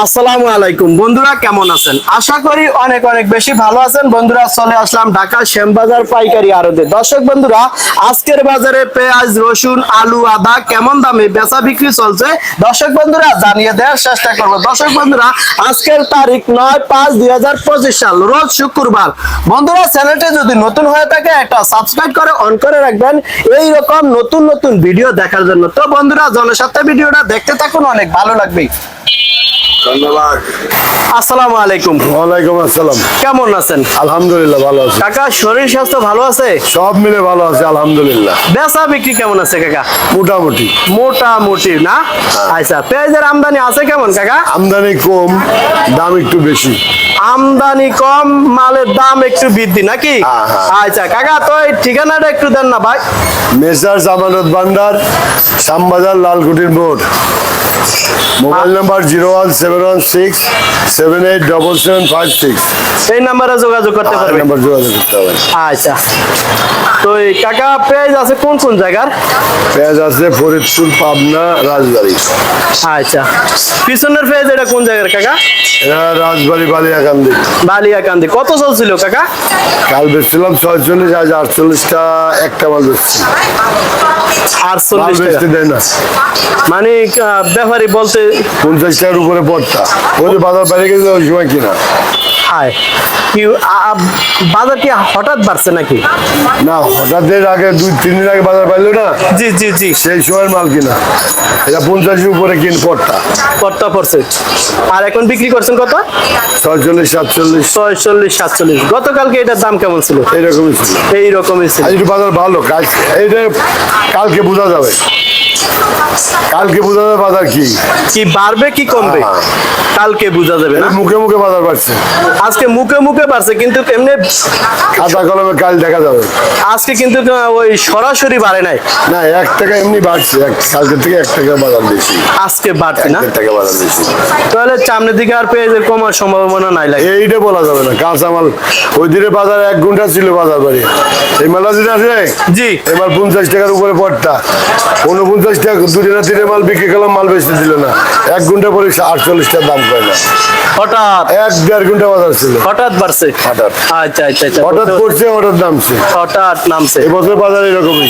আসসালামু আলাইকুম। বন্ধুরা, কেমন আছেন? আশা করি অনেক অনেক বেশি ভালো আছেন। বন্ধুরা, চলে আসলাম ঢাকা শ্যামবাজার পাইকারি আড়তে। দর্শক বন্ধুরা, আজকের বাজারে পেঁয়াজ, রসুন, আলু, আদা কেমন দামে বেচা বিক্রি চলছে? দর্শক বন্ধুরা, জানিয়ে দেওয়ার চেষ্টা করব। দর্শক বন্ধুরা, আজকের তারিখ নয় পাঁচ দুই হাজার পঁচিশ সাল, রোজ শুক্রবার। বন্ধুরা, চ্যানেলটি যদি নতুন হয়ে থাকে, একটা সাবস্ক্রাইব করে অন করে রাখবেন। এই রকম নতুন নতুন ভিডিও দেখার জন্য। তো বন্ধুরা, জনস্বার্থে ভিডিওটা দেখতে থাকুন, অনেক ভালো লাগবে ধন্যবাদ। আসসালামু আলাইকুম। ওয়ালাইকুম আসসালাম। কেমন আছেন? আলহামদুলিল্লাহ ভালো আছি। কাকা শরীর স্বাস্থ্য ভালো আছে? সব মিলে ভালো আছে আলহামদুলিল্লাহ। বেচা বিক্রি কেমন আছে কাকা? মোটামুটি। মোটামুটি না? আচ্ছা পেঁয়াজের আমদানি আছে কেমন কাকা? আমদানি কম দাম একটু বেশি। আমদানি কম মালের দাম একটু বৃদ্ধি নাকি? হ্যাঁ, হ্যাঁ। আচ্ছা কাকা তো এই ঠিকানাটা একটু দেন না ভাই। মেসার জামানত ভান্ডার শ্যামবাজার লালকুটির মোড়। Mobile number zero one seven one six seven eight double seven five six এই নাম্বারে যোগাযোগ করতে পারবেন। নাম্বার যোগাযোগ করতে হবে। আচ্ছা। তো এই কাকা পেঁয়াজ আছে কোন কোন জায়গার? পেঁয়াজ আছে ফরিদপুর পাবনা রাজবাড়ি। আচ্ছা। পিছনের পেঁয়াজ এটা কোন জায়গার কাকা? এরা রাজবাড়ি বালিয়াকান্দি। বালিয়াকান্দি। কত চলছিল কাকা? কাল বেচছিলাম ছয়চল্লিশ আজ আটচল্লিশটা একটা মাল বেচছি। আটচল্লিশ টাকা। দেয় না। মানে ব্যাপারী বলতে পঞ্চাশ টাকার উপরে পড়তা ওই বাজার বাইরে গেছে ওই সময় কিনা। হায় কি বাজার কি হঠাৎ বাড়ছে নাকি? না হঠাৎ এর আগে দুই তিন দিন আগে বাজার পাইলো না জি জি জি। সেই সময়ের মাল কিনা। এটা পঞ্চাশের উপরে কিন পড়তা কতটা পড়ছে। আর এখন বিক্রি করছেন কত? ছয়চল্লিশ সাতচল্লিশ। ছয়চল্লিশ সাতচল্লিশ। গতকালকে এটার দাম কেমন ছিল? এইরকমই ছিল। এই রকমই ছিল। আজ একটু বাজার ভালো। কাল এইটা কালকে বোঝা যাবে। কালকে বোঝা যাবে বাজার কি। কি বাড়বে কি কমবে? হ্যাঁ। কালকে বোঝা যাবে না? মুখে মুখে বাজার বাড়ছে। আজকে মুখে মুখে বাড়ছে কিন্তু এমনি খাতা কলমে কাল দেখা যাবে। আজকে কিন্তু ওই সরাসরি বাড়ে নাই। না এক টাকা এমনি বাড়ছে কালকে থেকে এক টাকা বাজার বেশি। আজকে বাড়ছে না? এক টাকা বাজার বেশি। তাহলে সামনের দিকে আর পেঁয়াজের কমার সম্ভাবনা নাই লাগে। এইটা বলা যাবে না কাঁচা মাল ওই দিনে বাজার এক ঘণ্টা ছিল বাজার বাড়ি। এই মেলা দিন আছে? জি। এবার পঞ্চাশ টাকার উপরে পড়তা উনপঞ্চাশ টাকা দুটো না তিনে মাল বিক্রি করলাম মাল বেচতে দিল না। এক ঘণ্টা পরে আটচল্লিশ টাকা দাম পায় না। হঠাৎ। এক দেড় ঘণ্টা বাজার ছিল হঠাৎ বাড়ছে? হঠাৎ। আচ্ছা আচ্ছা আচ্ছা হঠাৎ পড়ছে হঠাৎ নামছে। হঠাৎ নামছে। এবছর বাজার এরকমই।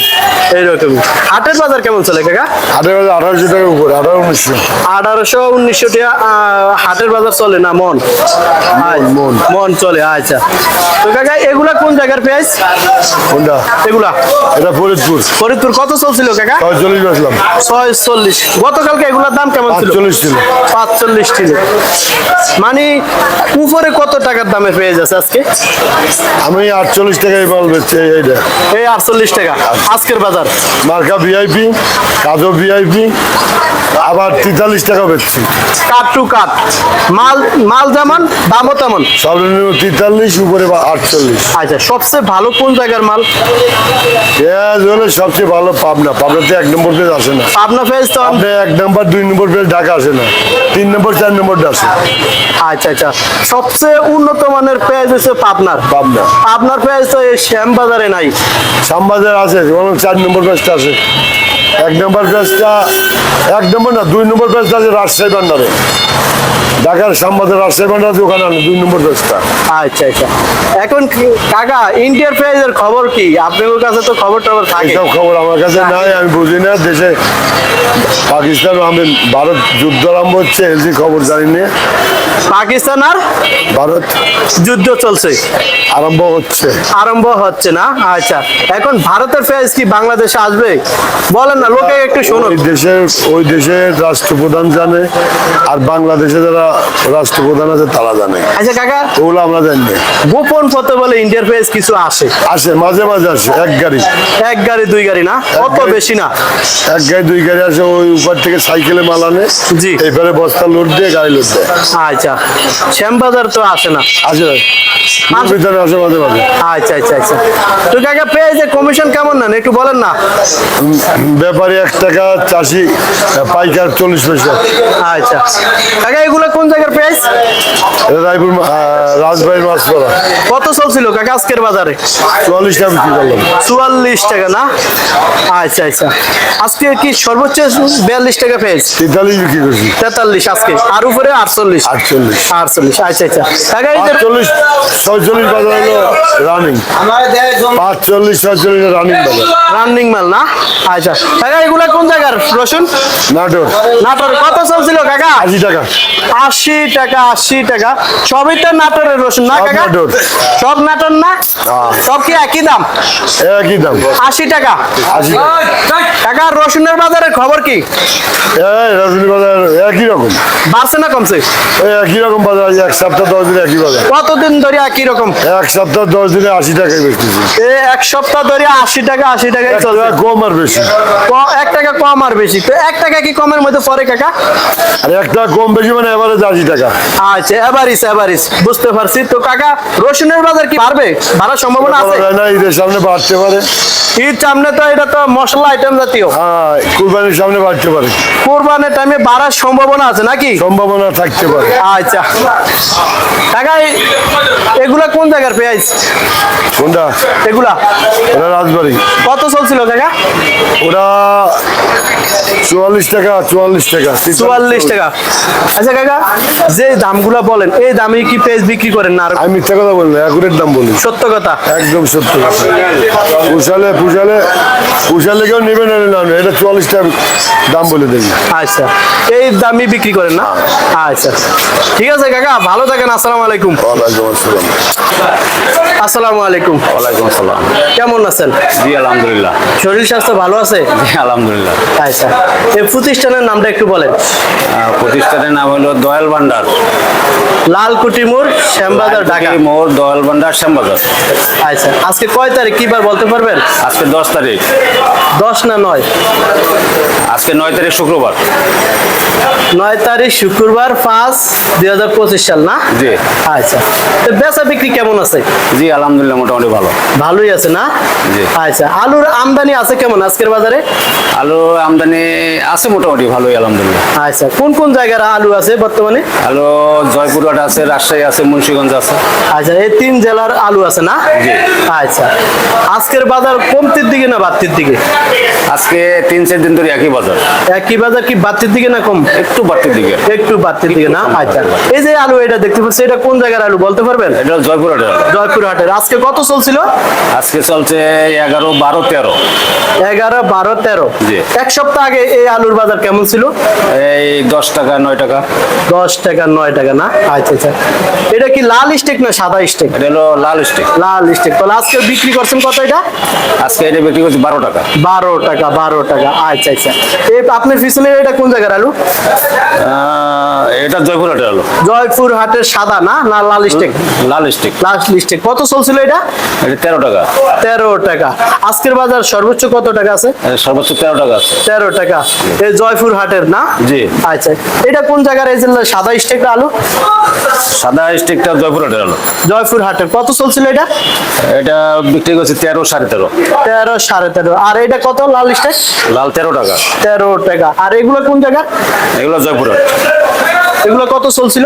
এইরকমই। হাটের বাজার কেমন চলে কাকা? হাটের বাজার আঠারোশো টাকার উপরে আঠারো উনিশশো। আঠারোশো উনিশশো টাকা হাটের বাজার চলে না মন আচ্ছা, মন। মন চলে আচ্ছা। তো কাকা এগুলা কোন জায়গার পেঁয়াজ? কোনটা? এগুলা? এটা ফরিদপুর। ফরিদপুর কত চলছিল কাকা? ছয়চল্লিশ বেচলাম। ছয়চল্লিশ। গতকালকে এগুলার দাম কেমন ছিল? পাঁচচল্লিশ ছিল। পাঁচচল্লিশ ছিল মানে উপরে কত টাকার দামে পেয়ে যাচ্ছে আজকে? আমি আটচল্লিশ টাকায় মাল বেচছি এইটা এই আটচল্লিশ টাকা। আজকের বাজার? মার্কা ভিআইপি কাজও ভিআইপি আবার তেতাল্লিশ টাকা বেচছি। কাট টু কাট মাল মাল যেমন দামও তেমন। সর্বনিম্ন তেতাল্লিশ উপরে বা আটচল্লিশ। আচ্ছা সবচেয়ে ভালো কোন জায়গার মাল? পেঁয়াজ হলে সবচেয়ে ভালো পাবনা। পাবনাতে এক নম্বর পেজ আসে না। আপনার পেঁয়াজ তো আপনি এক নম্বর দুই নম্বর পেজ ঢাকা আসে না। তিন নম্বর চার নম্বরটা আসে। আচ্ছা আচ্ছা। সবচেয়ে উন্নত মানের পেঁয়াজ হচ্ছে পাবনার। পাবনা। আপনার পেঁয়াজ তো এই শ্যাম বাজারে নাই। শ্যামবাজার আছে চার নম্বর পেজটা আছে এক নম্বর পেজটা এক নম্বর না দুই নম্বর পেজটা আছে রাজশাহী ভান্ডারে। ঢাকার শ্যামবাজার রাজশাহী ভান্ডার ওখানে আনে দুই নম্বর পেজটা আচ্ছা আচ্ছা। এখন কাকা ইন্ডিয়ার পেঁয়াজের খবর কি? আপনার কাছে তো খবর টবর থাকে। সব খবর আমার কাছে নাই আমি বুঝি না। দেশে পাকিস্তান আমি ভারত যুদ্ধ আরম্ভ হচ্ছে এলজি খবর জানি না। পাকিস্তান আর ভারত। যুদ্ধ চলছে। আরম্ভ হচ্ছে। আরম্ভ হচ্ছে না? আচ্ছা। এখন ভারতের পেঁয়াজ কি বাংলাদেশে আসবে? বলেন না লোকে একটু শুনুন ওই দেশের ওই দেশের রাষ্ট্রপ্রধান জানে আর বাংলাদেশে যারা রাষ্ট্রপ্রধান আছে তারা জানে। আচ্ছা কাকা। ওগুলো আমরা জানি। গোপন পথে বলে ইন্ডিয়ার পেঁয়াজ কিছু আসে। আসে মাঝে মাঝে আসে এক গাড়ি। এক গাড়ি দুই গাড়ি না? অত বেশি না। এক গাড়ি দুই গাড়ি আসে ওই উপর থেকে সাইকেলে মাল আনে। জি। এবারে বস্তা লোড দিয়ে গাড়ি লোড দেয়। আচ্ছা শ্যামবাজার তো আসে না? আসে ভিতরে আসে মাঝে মাঝে। আচ্ছা আচ্ছা আচ্ছা। তো কাকা পেঁয়াজের কমিশন কেমন নেন? একটু বলেন না। উম, এক টাকা চাষি পাইকার চল্লিশ পয়সা। আচ্ছা। কাকা এগুলো কোন জায়গার পেঁয়াজ? রায়পুর মা- আহ, রাজবাড়ির মাছ পড়া কত চলছিল কাকা আজকের বাজারে? চুয়াল্লিশ টাকা বিক্রি করলাম। চুয়াল্লিশ টাকা না? আচ্ছা আচ্ছা। আজকে কি সর্বোচ্চ বিয়াল্লিশ টাকা পেঁয়াজ? তেতাল্লিশ বিক্রি করছি। তেতাল্লিশ আজকে। আর উপরে আটচল্লিশ। আটচল্লিশ। আটচল্লিশ আচ্ছা আচ্ছা। আটচল্লিশ ছয়চল্লিশ বাজার হলো রানিং পাঁচচল্লিশ ছয়চল্লিশ রানিং বাজার। রানিং মাল না? আচ্ছা। কাকা এগুলা কোন জায়গার রসুন? নাটোর। নাটোর কত চলছিল কাকা? আশি টাকা। আশি টাকা আশি টাকা। সবই তো নাটোরের রসুন না কাকা? সব নাটোর না। সব কি একই দাম? একই দাম। আশি টাকা। টাকা। রসুনের বাজারের খবর কি? এই বাজার একই রকম। বাড়ছে না কমছে? একই রকম বাজার এক সপ্তাহ দশ দিনে একই বাজার। কতদিন ধরে একই রকম? এক সপ্তাহ দশ দিনে আশি টাকায় বেচতেছি। এক সপ্তাহ ধরে আশি টাকা আশি টাকায় টাকা কম আর বেশি। এক টাকা কম আর বেশি। তো এক টাকা কি কমের মধ্যে পড়ে কাকা? আর এক টাকা কম বেশি মানে এবারে আশি টাকা। আচ্ছা এভারিস এভারিস বুঝতে পারছি। তো কাকা রসুনের বাজার কি বাড়বে? বাড়ার সম্ভাবনা আছে? না ঈদের সামনে বাড়তে পারে। ঈদ সামনে তো এটা তো মশলা আইটেম জাতীয়। হ্যাঁ কুরবানির সামনে বাড়তে পারে। কোরবানের টাইমে বাড়ার সম্ভাবনা আছে নাকি? সম্ভাবনা থাকতে পারে। আচ্ছা। কাকা এগুলা কোন জায়গার পেঁয়াজ? কোনটা? এগুলা। ওটা রাজবাড়ি। কত চলছিল কাকা? ওটা চুয়াল্লিশ টাকা চুয়াল্লিশ টাকা চুয়াল্লিশ টাকা। আচ্ছা কাকা যে দামগুলা বলেন এই দামে কি পেঁয়াজ বিক্রি করেন না আর আমি মিথ্যা কথা বলি না একুরেট দাম বলি। সত্য কথা। একদম সত্য কথা। পুষালে পুষালে পুষালে কেউ নেবে না না এটা চুয়াল্লিশ টাকা দাম বলে দেবে। আচ্ছা। এই দামই বিক্রি করেন না? আচ্ছা। ঠিক আছে কাকা ভালো থাকেন আসসালামু আলাইকুম। ওয়ালাইকুম আসসালাম। আসসালামু আলাইকুম। ওয়ালাইকুম আসসালাম। কেমন আছেন? জি আলহামদুলিল্লাহ। শরীর স্বাস্থ্য ভালো আছে? জি আলহামদুলিল্লাহ। আচ্ছা এই প্রতিষ্ঠানের নামটা একটু বলেন। প্রতিষ্ঠানের নাম হলো দয়াল ভান্ডার। লালকুটি মোড় শ্যামবাজার ঢাকা। মোর দয়াল ভান্ডার শ্যামবাজার। আচ্ছা আজকে কয় তারিখ কি বার বলতে পারবেন? আজকে দশ তারিখ। দশ না নয়? আজকে নয় তারিখ শুক্রবার। নয় তারিখ শুক্রবার পাঁচ সাল না? জি। আচ্ছা। তো বেচা বিক্রি কেমন আছে? জি আলহামদুলিল্লাহ মোটামুটি ভালো। ভালোই আছে না? জি। আচ্ছা আলুর আমদানি আছে কেমন আজকের বাজারে? আলু আমদানি আছে মোটামুটি ভালোই আলহামদুলিল্লাহ। আচ্ছা কোন কোন জায়গার আলু আছে বর্তমানে? আলু জয়পুরহাট আছে রাজশাহী আছে মুন্সিগঞ্জ আছে। আচ্ছা এই তিন জেলার আলু আছে না? জি। আচ্ছা আজকের বাজার কমতির দিকে না বাড়তির দিকে? আজকে তিন চার দিন ধরে একই বাজার। একই বাজার কি বাড়তির দিকে না কম? একটু বাড়তির দিকে। একটু বাড়তির দিকে না? আচ্ছা। এই যে আলু এটা দেখতে পাচ্ছি এটা কোন জায়গার আলু বলতে পারবেন? এটা জয়পুরহাটের জয়পুর হাটের আজকে কত চলছিল? আজকে চলছে এগারো বারো তেরো। এগারো বারো তেরো। এক সপ্তাহ আগে এই আলুর বাজার কেমন ছিল? এই দশ টাকা নয় টাকা। দশ টাকা নয় টাকা না? আচ্ছা আচ্ছা। এটা কি লাল স্টেক না সাদা স্টেক? এটা হলো লাল স্টিক। লাল স্টেক। তাহলে আজকে বিক্রি করছেন কত এটা? আজকে এটা বিক্রি করছি বারো টাকা। বারো টাকা বারো টাকা। আচ্ছা আচ্ছা। এই আপনার পিছনে এটা কোন জায়গার আলু? আহ, এটা জয়পুর হাটের সাদা না? না লাল স্টেক? লাল স্টিক। লাল স্টেক। কত চলছিল এটা? এটা তেরো টাকা। তেরো টাকা। আজকের বাজার সর্বোচ্চ কত টাকা আছে? সর্বোচ্চ তেরো টাকা আছে। তেরো টাকা। এই জয়পুর হাটের না? জি। আচ্ছা। এটা কোন জায়গার? এই সাদা স্টেক আলু? সাদা স্টিকটা জয়পুরহাটের আলু। জয়পুর হাটের। কত চলছিল এটা? এটা বিক্রি করছি তেরো সাড়ে তেরো। তেরো সাড়ে তেরো। আর এটা কত লাল স্টেক? লাল তেরো টাকা। তেরো টাকা। আর এগুলো কোন জায়গা? এগুলো জয়পুরহাট এগুলো কত চলছিল?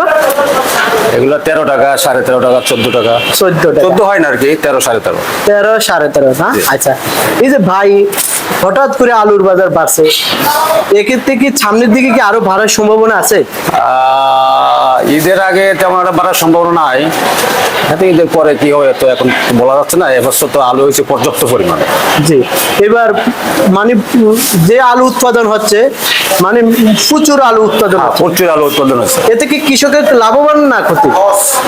এগুলো তেরো টাকা সাড়ে তেরো টাকা চোদ্দ টাকা। চোদ্দ টাকা। চোদ্দ হয় না আর কি তেরো সাড়ে তেরো। তেরো সাড়ে তেরো না? আচ্ছা। এই যে ভাই হঠাৎ করে আলুর বাজার বাড়ছে। এক্ষেত্রে কি সামনের দিকে কি আরও বাড়ার সম্ভাবনা আছে? আহ, ঈদের আগে তেমন একটা বাড়ার সম্ভাবনা নাই। হাতে ঈদের পরে কি হবে তো এখন বলা যাচ্ছে না এবছর তো আলু হয়েছে পর্যাপ্ত পরিমাণে। জি এবার মানে যে আলু উৎপাদন হচ্ছে মানে প্রচুর আলু উৎপাদন প্রচুর আলু উৎপাদন হয়েছে এতে কি কৃষকের লাভবান না ক্ষতি?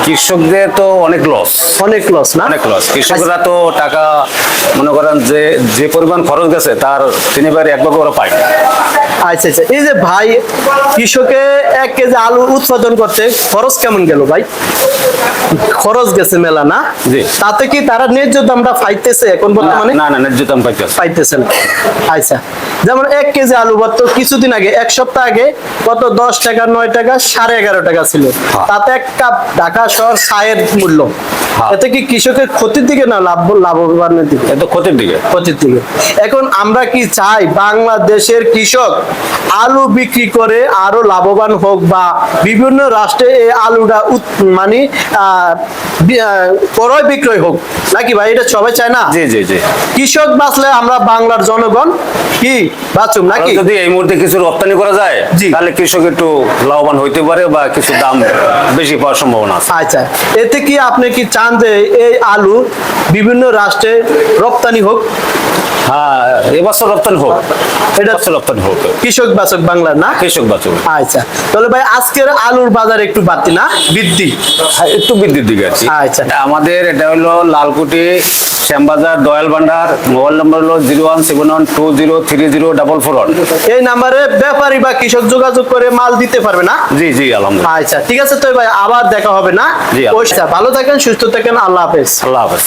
কৃষকদের তো অনেক লস অনেক লস না? অনেক লস কৃষকরা তো টাকা মনে করেন যে যে পরিমাণ খরচ গেছে তার তিনবার এক ভাগে ওরা পায় না। আচ্ছা আচ্ছা এই যে ভাই কৃষকে এক কেজি আলু উৎপাদন করতে খরচ কেমন গেল ভাই? খরচ গেছে মেলা না? তাতে কি তারা ন্যায্য দামটা পাইতেছে এখন বর্তমানে? না না ন্যায্য দাম পাইতেছে। পাইতেছে না। আচ্ছা যেমন এক কেজি আলু বর্ত কিছুদিন আগে এক সপ্তাহ আগে কত? দশ টাকা নয় টাকা সাড়ে এগারো টাকা ছিল। তাতে এক কাপ ঢাকা শহর চায়ের মূল্য। হ্যাঁ। এতে কি কৃষকের ক্ষতির দিকে না লাভ লাভবানের দিকে? এ তো ক্ষতির দিকে। ক্ষতির দিকে। এখন আমরা কি চাই বাংলাদেশের কৃষক আলু বিক্রি করে আরও লাভবান হোক বা বিভিন্ন রাষ্ট্রে এই আলুটা মানে আহ, ক্রয় বিক্রয় হোক। নাকি ভাই এটা সবাই চায় না? জি জি জি। কৃষক বাঁচলে আমরা বাংলার জনগণ কি বাঁচুম নাকি? যদি এই মুহূর্তে কিছু রপ্তানি করা যায়। তাহলে কৃষক একটু লাভবান হইতে পারে বা কিছু দাম বেশি পাওয়ার সম্ভাবনা আছে। আচ্ছা এতে কি আপনি কি চান যে এই আলু বিভিন্ন রাষ্ট্রে রপ্তানি হোক? হ্যাঁ এবছর রপ্তানি হোক। এটা- রপ্তানি কৃষক বাচক বাংলার না? কৃষক বাঁচবে আচ্ছা তাহলে ভাই আজকের আলুর বাজার একটু বাড়তি না? বৃদ্ধি? হ্যাঁ, একটু বৃদ্ধির দিকে আছি। আচ্ছা। আমাদের এটা হলো লালকুটি শ্যামবাজার দয়াল ভান্ডার মোবাইল নম্বর হলো zero one seven one two zero three zero double four one. এই নাম্বারে ব্যাপারী বা কৃষক যোগাযোগ করে মাল দিতে পারবে না? জি জি আলহামদুলিল্লাহ। আচ্ছা ঠিক আছে তো ভাই আবার দেখা হবে না? জি, ভালো থাকেন সুস্থ থাকেন আল্লাহ হাফেজ। আল্লাহ হাফেজ।